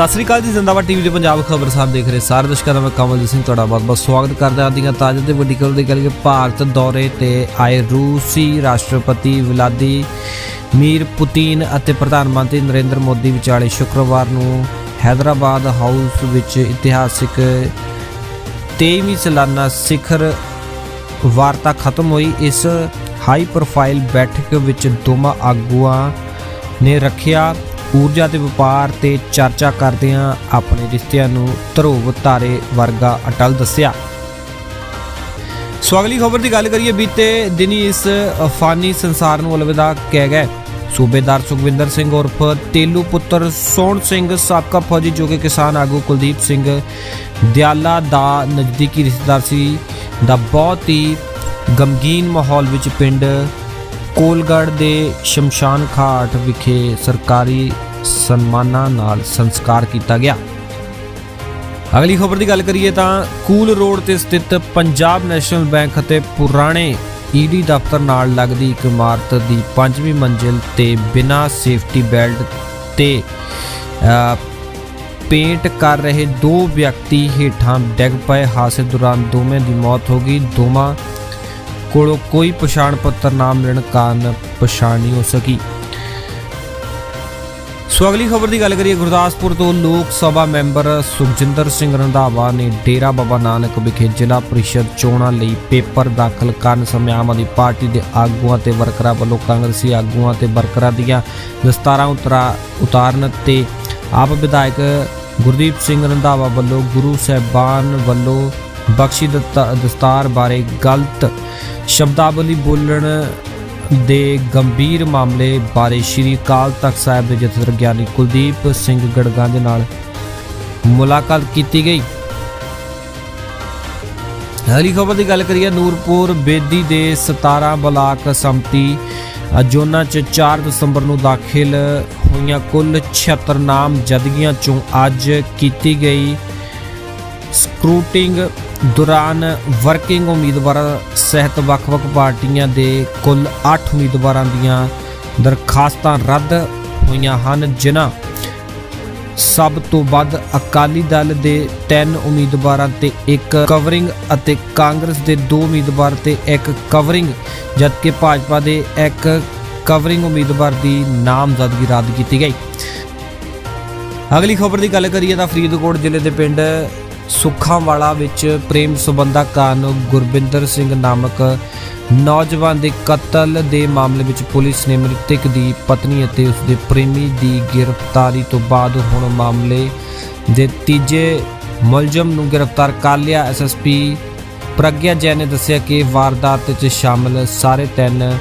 ਸਤਿ ਸ੍ਰੀ ਅਕਾਲ ਜੀ, ਜ਼ਿੰਦਾਬਾਦ ਟੀਵੀ ਦੇ ਪੰਜਾਬ ਖਬਰ ਸਾਹਿਬ ਦੇਖ ਰਹੇ ਸਾਰੇ ਦਰਸ਼ਕਾਂ ਦਾ ਮੈਂ ਕਮਲਜੀਤ ਸਿੰਘ, ਤੁਹਾਡਾ ਬਹੁਤ-ਬਹੁਤ ਸਵਾਗਤ ਕਰਦਾ ਹਾਂ। ਦੀਆਂ ਤਾਜ਼ਾ ਤੇ ਵੱਡੀ ਖਬਰ ਦੀ ਗੱਲ ਕਿ ਭਾਰਤ ਦੌਰੇ ਤੇ ਆਏ ਰੂਸੀ ਰਾਸ਼ਟਰਪਤੀ ਵਲਾਦੀ ਮੀਰ ਪੁਤਿਨ ਅਤੇ ਪ੍ਰਧਾਨ ਮੰਤਰੀ ਨਰਿੰਦਰ ਮੋਦੀ ਵਿਚਾਲੇ ਸ਼ੁੱਕਰਵਾਰ ਨੂੰ ਹੈਦਰਾਬਾਦ ਹਾਊਸ ਵਿੱਚ ਇਤਿਹਾਸਿਕ 23ਵੀਂ ਸਾਲਾਨਾ ਸਿਖਰ ਵਾਰਤਾ ਖਤਮ ਹੋਈ। ਇਸ ਹਾਈ ਪ੍ਰੋਫਾਈਲ ਬੈਠਕ ਵਿੱਚ ਦੋਵਾਂ ਆਗੂਆਂ ਨੇ ਰੱਖਿਆ ਊਰਜਾ ਤੇ ਵਪਾਰ ਤੇ ਚਰਚਾ ਕਰਦਿਆਂ ਆਪਣੇ ਰਿਸ਼ਤਿਆਂ ਨੂੰ ਧਰੋਵ ਤਾਰੇ ਵਰਗਾ ਅਟਲ ਦੱਸਿਆ। ਸੋ ਅਗਲੀ ਖਬਰ ਦੀ ਗੱਲ ਕਰੀਏ, ਬੀਤੇ ਦਿਨੀ ਇਸ ਫਾਨੀ ਸੰਸਾਰ ਨੂੰ ਅਲਵਿਦਾ ਕਹਿ ਗਏ। ਸੂਬੇਦਾਰ ਸੁਖਵਿੰਦਰ ਸਿੰਘ ਉਰਫ ਤੇਲੂ ਪੁੱਤਰ ਸੋਹਣ ਸਿੰਘ ਸਾਬਕਾ ਫੌਜੀ ਜੋ ਕਿ ਕਿਸਾਨ ਆਗੂ ਕੁਲਦੀਪ ਸਿੰਘ ਦਿਆਲਾ ਦਾ ਨਜ਼ਦੀਕੀ ਰਿਸ਼ਤੇਦਾਰ ਸੀ, ਦਾ ਬਹੁਤ ਹੀ ਗਮਗੀਨ ਮਾਹੌਲ ਵਿੱਚ ਪਿੰਡ ਕੋਲਗੜ੍ਹ ਦੇ ਸ਼ਮਸ਼ਾਨ ਘਾਟ ਵਿਖੇ ਸਰਕਾਰੀ ਸਨਮਾਨਾਂ ਨਾਲ ਸੰਸਕਾਰ ਕੀਤਾ ਗਿਆ। ਅਗਲੀ ਖਬਰ ਦੀ ਗੱਲ ਕਰੀਏ ਤਾਂ ਕੂਲ ਰੋਡ ਤੇ ਸਥਿਤ ਪੰਜਾਬ ਨੈਸ਼ਨਲ ਬੈਂਕ ਅਤੇ ਪੁਰਾਣੇ ਈਡੀ ਦਫ਼ਤਰ ਨਾਲ ਲੱਗਦੀ ਇੱਕ ਇਮਾਰਤ ਦੀ ਪੰਜਵੀਂ ਮੰਜ਼ਿਲ ਤੇ ਬਿਨਾਂ ਸੇਫਟੀ ਬੈਲਟ ਤੇ ਪੇਂਟ ਕਰ ਰਹੇ ਦੋ ਵਿਅਕਤੀ ਹੇਠਾਂ ਡਿੱਗ ਪਏ। ਹਾਦਸੇ ਦੌਰਾਨ ਦੋਵੇਂ ਦੀ ਮੌਤ ਹੋ ਗਈ। ਦੋਵਾਂ ਕੋਲੋਂ ਕੋਈ ਪਛਾਣ ਪੱਤਰ ਨਾ ਮਿਲਣ ਕਾਰਨ ਪਛਾਣ ਨਹੀਂ ਹੋ ਸਕੀ। ਸੋ ਅਗਲੀ ਖਬਰ ਦੀ ਗੱਲ ਕਰੀਏ, ਗੁਰਦਾਸਪੁਰ ਤੋਂ ਲੋਕ ਸਭਾ ਮੈਂਬਰ ਸੁਖਜਿੰਦਰ ਸਿੰਘ ਰੰਧਾਵਾ ਨੇ ਡੇਰਾ ਬਾਬਾ ਨਾਨਕ ਵਿਖੇ ਜ਼ਿਲ੍ਹਾ ਪ੍ਰੀਸ਼ਦ ਚੋਣਾਂ ਲਈ ਪੇਪਰ ਦਾਖਲ ਕਰਨ ਸਮੇਂ ਆਮ ਆਦਮੀ ਪਾਰਟੀ ਦੇ ਆਗੂਆਂ ਤੇ ਵਰਕਰਾਂ ਵੱਲੋਂ ਕਾਂਗਰਸੀ ਆਗੂਆਂ ਤੇ ਵਰਕਰਾਂ ਦੀਆਂ ਦਸਤਾਰਾਂ ਉਤਰਾ, ਉਤਾਰਨ ਤੇ ਆਪ ਵਿਧਾਇਕ ਗੁਰਦੀਪ ਸਿੰਘ ਰੰਧਾਵਾ ਵੱਲੋਂ ਗੁਰੂ ਸਾਹਿਬਾਨ ਵੱਲੋਂ ਬਖਸ਼ੀ ਦਿੱਤਾ- ਦਸਤਾਰ ਬਾਰੇ ਗਲਤ ਸ਼ਬਦਾਵਲੀ ਬੋਲਣ ਦੇ ਗੰਭੀਰ ਮਾਮਲੇ ਬਾਰੇ ਸ਼੍ਰੀ ਅਕਾਲ ਤਖਤ ਸਾਹਿਬ ਦੇ ਜਥੇਦਾਰ ਗਿਆਨੀ ਕੁਲਦੀਪ ਸਿੰਘ ਗੜਗੰਜ ਨਾਲ ਮੁਲਾਕਾਤ ਕੀਤੀ ਗਈ। ਅਗਲੀ ਖਬਰ ਦੀ ਗੱਲ ਕਰੀਏ ਨੂਰਪੁਰ ਬੇਦੀ ਦੇ 17 ਬਲਾਕ ਸੰਮਤੀ ਅ, 'ਚ 4 ਦਸੰਬਰ ਨੂੰ ਦਾਖਲ ਹੋਈਆਂ ਕੁੱਲ 76 ਨਾਮਜ਼ਦਗੀਆਂ ਚੋਂ ਅੱਜ ਕੀਤੀ ਗਈ ਸਕਰੂਟਿੰਗ ਦੌਰਾਨ ਵਰਕਿੰਗ ਉਮੀਦਵਾਰਾਂ, ਸਹਿਤ ਵੱਖ-ਵੱਖ ਪਾਰਟੀਆਂ ਦੇ ਕੁੱਲ 8 ਉਮੀਦਵਾਰਾਂ ਦੀਆਂ ਦਰਖਾਸਤਾਂ ਰੱਦ ਹੋਈਆਂ ਹਨ, ਜਿਨ੍ਹਾਂ ਸਭ ਤੋਂ ਵੱਧ ਅਕਾਲੀ ਦਲ ਦੇ 3 ਉਮੀਦਵਾਰਾਂ ਤੇ ਇੱਕ ਕਵਰਿੰਗ ਅਤੇ ਕਾਂਗਰਸ ਦੇ 2 ਉਮੀਦਵਾਰ ਤੇ ਇੱਕ ਕਵਰਿੰਗ, ਜਦਕਿ ਭਾਜਪਾ ਦੇ ਇੱਕ ਕਵਰਿੰਗ ਉਮੀਦਵਾਰ ਦੀ ਨਾਮਜ਼ਦਗੀ ਰੱਦ ਕੀਤੀ ਗਈ। ਅਗਲੀ ਖਬਰ ਦੀ ਗੱਲ ਕਰੀਏ ਤਾਂ ਫਰੀਦਕੋਟ ਜ਼ਿਲ੍ਹੇ ਦੇ ਪਿੰਡ ਸੁੱਖਾਂਵਾਲਾ ਵਿੱਚ ਪ੍ਰੇਮ ਸਬੰਧਾਂ ਕਾਰਨ ਗੁਰਬਿੰਦਰ ਸਿੰਘ ਨਾਮਕ ਨੌਜਵਾਨ ਦੇ ਕਤਲ ਦੇ ਮਾਮਲੇ ਵਿੱਚ ਪੁਲਿਸ ਨੇ ਮ੍ਰਿਤਕ ਦੀ ਪਤਨੀ ਅਤੇ ਉਸ ਦੇ ਪ੍ਰੇਮੀ ਦੀ ਗ੍ਰਿਫਤਾਰੀ ਤੋਂ ਬਾਅਦ ਹੁਣ ਮਾਮਲੇ ਦੇ ਤੀਜੇ ਮੁਲਜ਼ਮ ਨੂੰ ਗ੍ਰਿਫਤਾਰ ਕਰ ਲਿਆ। ਐਸਐਸਪੀ ਪ੍ਰਗਿਆ ਜੈਨ ਨੇ ਦੱਸਿਆ ਕਿ ਵਾਰਦਾਤ 'ਚ ਸ਼ਾਮਲ ਸਾਰੇ ਤਿੰਨ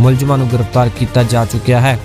ਮੁਲਜ਼ਮਾਂ ਨੂੰ ਗ੍ਰਿਫਤਾਰ ਕੀਤਾ ਜਾ ਚੁੱਕਿਆ ਹੈ।